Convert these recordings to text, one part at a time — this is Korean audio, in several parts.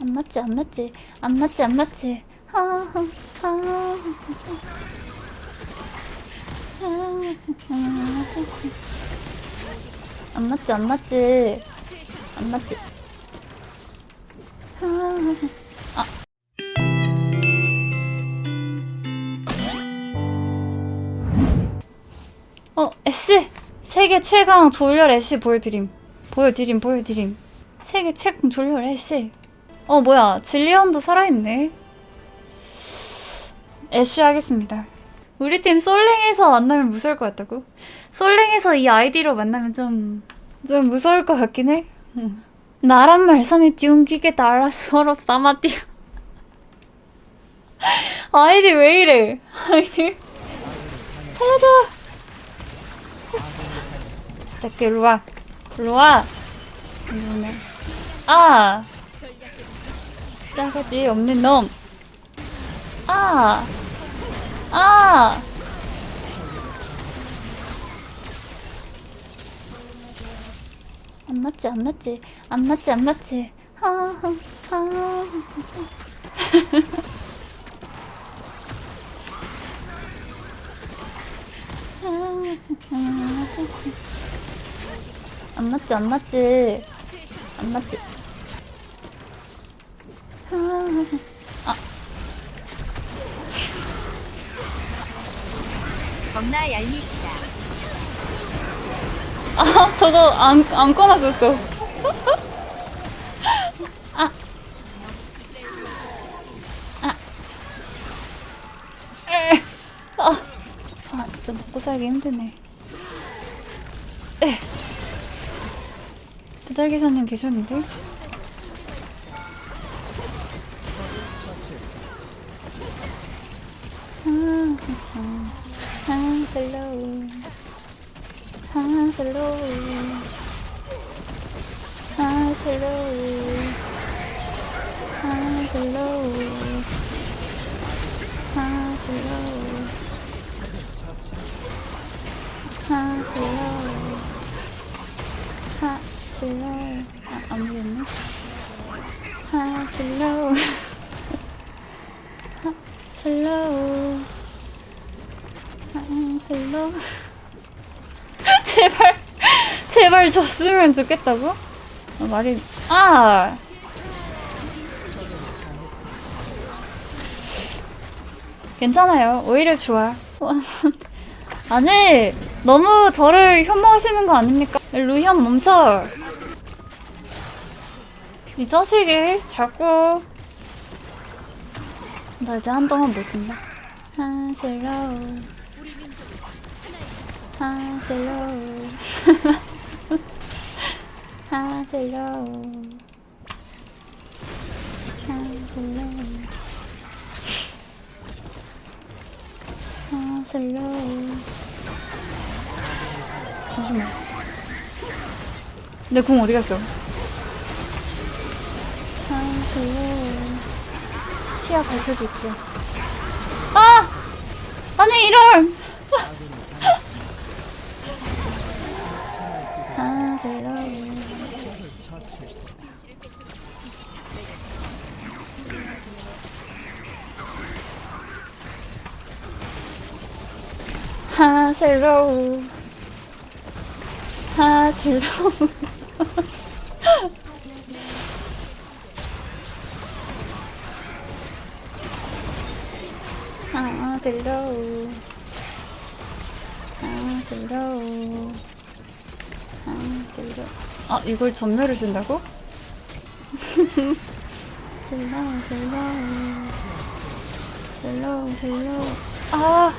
안 맞지 안 맞지 안 맞지 안 맞지 하하 하하 안 맞지 안 맞지 안 맞지 아 어, 애쉬! 세계 최강 졸렬 애쉬 보여드림. 보여드림, 보여드림. 세계 최강 졸렬 애쉬. 어, 뭐야. 질리언도 살아있네. 애쉬 하겠습니다. 우리 팀 솔랭에서 만나면 무서울 것 같다고? 솔랭에서 이 아이디로 만나면 좀, 좀 무서울 것 같긴 해. 응. 나란 말씀이 띄운기게 날아 서로 싸마띠. 아이디 왜 이래? 아이디. 살려줘! 새끼 일로 와. 일로 와. 이러네. 아! 싸가지 없는 놈. 아! 아! 안 맞지, 안 맞지. 안 맞지, 안 맞지. 하하, 하하. 안 맞지, 안 맞지. 안 맞지. 아, 겁나 얄밉다. 아 저거 안, 안 꺼놨었어. 아. 아. 에. 아. 아, 진짜 먹고 살기 힘드네. 에. 배달기사님 계셨는데? 아, 슬로우. 아, 슬로우. 아, 슬로우. 아, 슬로우. 아. 아. 아. 아, 안 보였네. 아, 슬로우. 아, 슬로우. 아, 슬로우. 제발 제발 졌으면 좋겠다고? 어, 말이 아! 괜찮아요. 오히려 좋아. 아니 너무 저를 혐오하시는 거 아닙니까? 루현 멈춰! 이 자식이 자꾸 나 이제 한동안 못 쓴다 아 슬로우 아 슬로우 아 슬로우 아 슬로우 아 슬로우 잠시만 내 궁 어디 갔어? 아 슬로우 시야 밝혀줄게. 아! 아니 이럴! 아 슬로우 하 슬로우. 하 슬로우. 아 슬로우. 아 슬로우. 아 슬로우. 아 이걸 전멸을 쓴다고? 슬로우 슬로우. 슬로우 슬로우. 아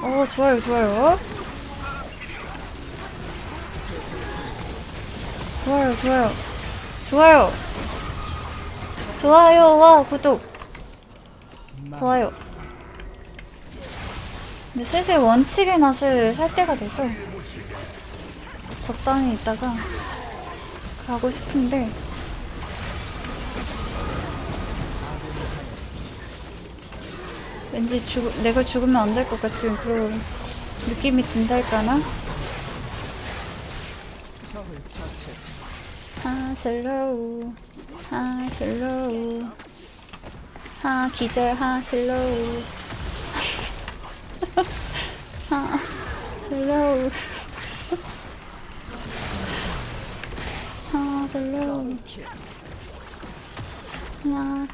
어, 좋아요, 좋아요. 좋아요, 좋아요. 좋아요. 좋아요와 구독. 좋아요. 근데 슬슬 원칙의 맛을 살 때가 돼서 적당히 있다가 가고 싶은데 왠지 죽, 내가 죽으면 안 될 것 같은 그런 느낌이 든달까나? 하 슬로우 하 슬로우. 하 기절 하 슬로우. 하 슬로우. 하 슬로우. 하나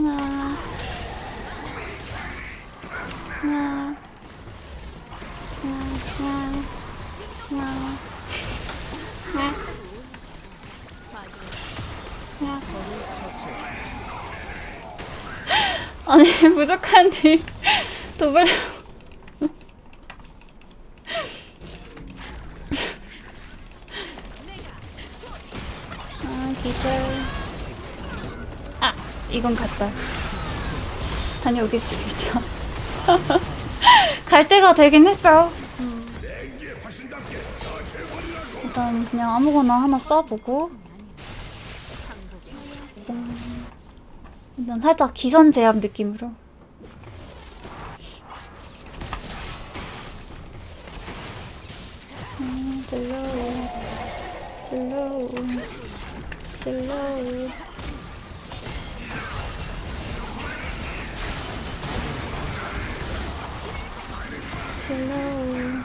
하나 하나 하나 하나 아니 부족한지 도발 이건 갔다. 다녀오겠습니다. 갈 때가 되긴 했어. 일단 그냥 아무거나 하나 써보고. 음, 일단 살짝 기선 제압 느낌으로. 음, 슬로우. 슬로우. 슬로우 슬로우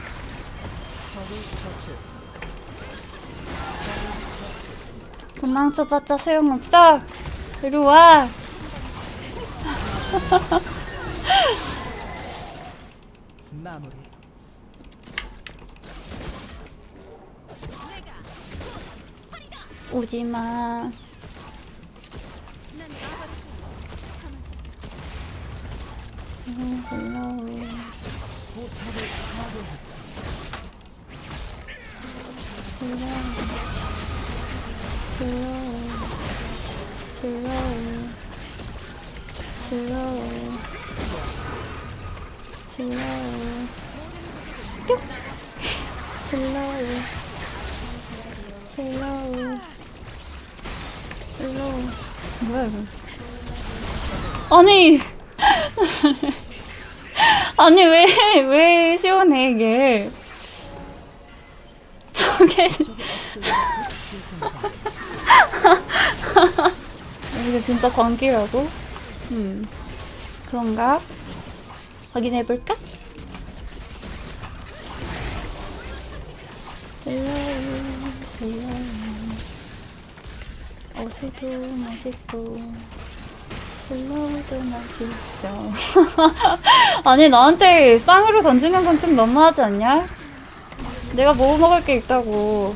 도망쳐봤자 소용없어. 이리 와. 마무리. 오지마. 슬로우. 슬로우. 슬로우. 슬로우. 슬로우. 뿅. 슬로우. 슬로우. 슬로우. 뭐야 이거? 아니. 아니 왜 왜 시원해 이게? 저게 이게 진짜 광기라고? 음 그런가? 확인해 볼까? 슬로우 슬로우 어시도 맛있고 슬로우도 맛있어 아니 나한테 쌍으로 던지는 건 좀 너무하지 않냐? 내가 뭐 먹을 게 있다고.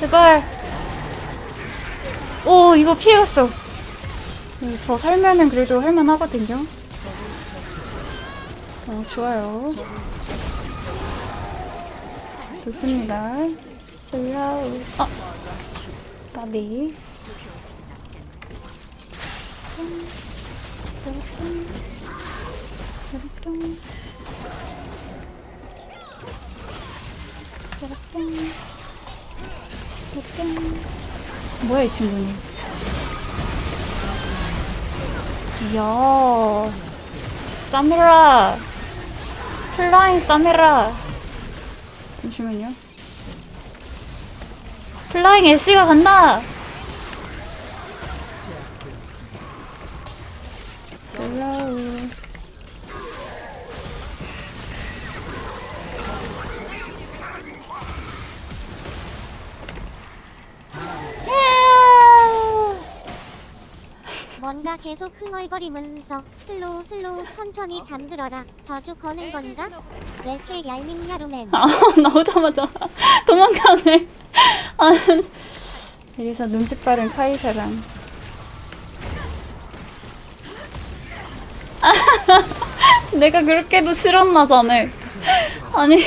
제발. 오 이거 피했어. 음, 저 살면은 그래도 할만하거든요. 어 좋아요. 좋습니다. 슬로우. 아 까비 뿅 뿅 뿅 뭐야 이 친구는? 이야. 사미라. 플라잉 사미라. 잠시만요. 플라잉 애쉬가 간다 슬로우 뭔가 계속 흥얼거리면서 슬로우 슬로우 천천히 잠들어라 저주 거는 건가? 왜세 얄밉 야루맨 아, 나오자마자 도망가네. 아, 이래서 눈치 빠른 카이사랑. 내가 그렇게도 싫었나 자네. 아니.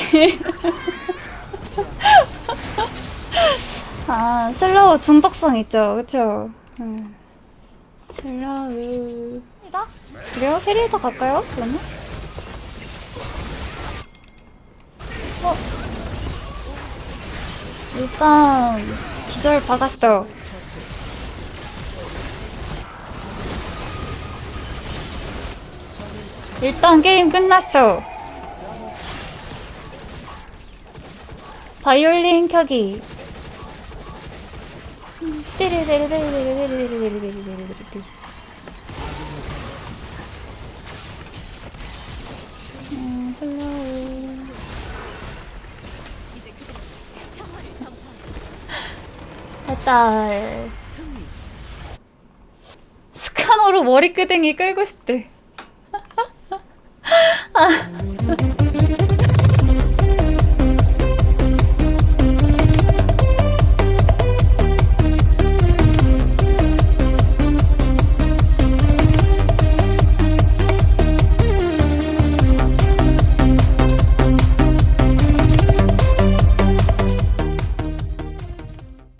아, 슬로우 중독성 있죠, 그쵸? 음. 슬로우. 그래요? 세리에서 갈까요? 그러면? 어? 일단 기절 박았어. 일단 게임 끝났어. 바이올린 켜기. 음, 슬로우. 됐다. 스카너로 머리끄댕이 끌고 싶대. 아,